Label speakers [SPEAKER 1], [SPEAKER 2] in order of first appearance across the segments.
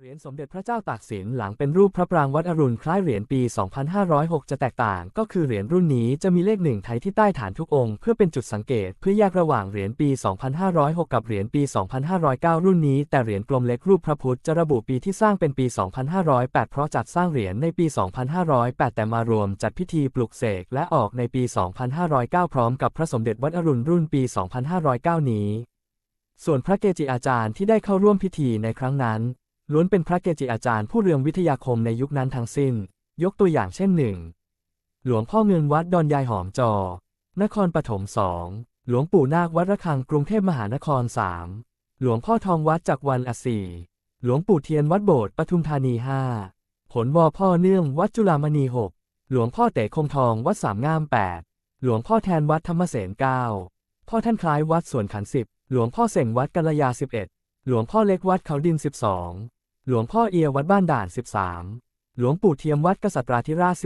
[SPEAKER 1] เหรียญสมเด็จพระเจ้าตากสินหลังเป็นรูปพระปรางวัดอรุณคล้ายเหรียญปี 2506 จะแตกต่าง ก็คือเหรียญรุ่นนี้จะมีเลขหนึ่งไทยที่ใต้ฐานทุกองค์เพื่อเป็นจุดสังเกตเพื่อแยกระหว่างเหรียญปี 2506 กับเหรียญปี 2509 รุ่นนี้ แต่เหรียญกลมเล็กรูปพระพุทธจะระบุปีที่สร้างเป็นปี 2508 เพราะจัดสร้างเหรียญในปี 2508 แต่มารวมจัดพิธีปลุกเสกและออกในปี 2509 พร้อมกับพระสมเด็จวัดอรุณรุ่นปี 2509 นี้ ส่วนพระเกจิอาจารย์ที่ได้เข้าร่วมพิธีในครั้งนั้น ล้วนเป็นพระเกจิอาจารย์ผู้เรืองวิทยาคมในยุคนั้นทั้งสิ้น ยกตัวอย่างเช่นหนึ่ง หลวงพ่อเงินวัดดอนยายหอมจอ นครปฐมสอง หลวงปู่นาควัดระฆังกรุงเทพมหานครสามหลวงพ่อทองวัดจากวันอสี่หลวงปู่เทียนวัดโบสถ์ปทุมธานีห้าผลวอพ่อเนื่องวัดจุฬามณีหกหลวงพ่อเต๋คงทองวัดสามงามแปดหลวงพ่อแทนวัดธรรมเสนเก้าพ่อท่านคล้ายวัดสวนขันสิบหลวงพ่อเสงวัดกัลยาสิบเอ็ดหลวงพ่อเล็กวัดเขาดินสิบสอง หลวงพ่อเอียวัดบ้านด่าน 13 หลวงปู่เทียมวัดกษัตราธิราช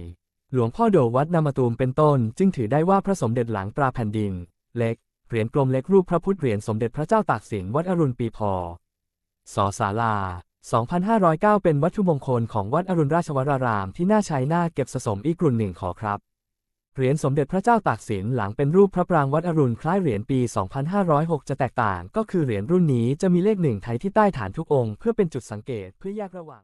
[SPEAKER 1] 14 หลวงพ่อโดวัดนามาตูมเป็นต้น จึงถือได้ว่าพระสมเด็จหลังตราแผ่นดิน เล็ก เหรียญกลมเล็กรูปพระพุทธเหรียญสมเด็จพระเจ้าตากสินวัดอรุณปีพศศาลา 2509 เป็นวัตถุมงคลของวัดอรุณราชวรารามที่น่าใช้น่าเก็บสะสมอีกกลุ่นหนึ่งขอครับ เหรียญสมเด็จพระเจ้าตากสินหลังเป็นรูปพระปรางวัดอรุณคล้ายเหรียญปี 2506 จะแตกต่าง ก็คือเหรียญรุ่นนี้จะมีเลขหนึ่งไทยที่ใต้ฐานทุกองค์เพื่อเป็นจุดสังเกตเพื่อแยกระหว่าง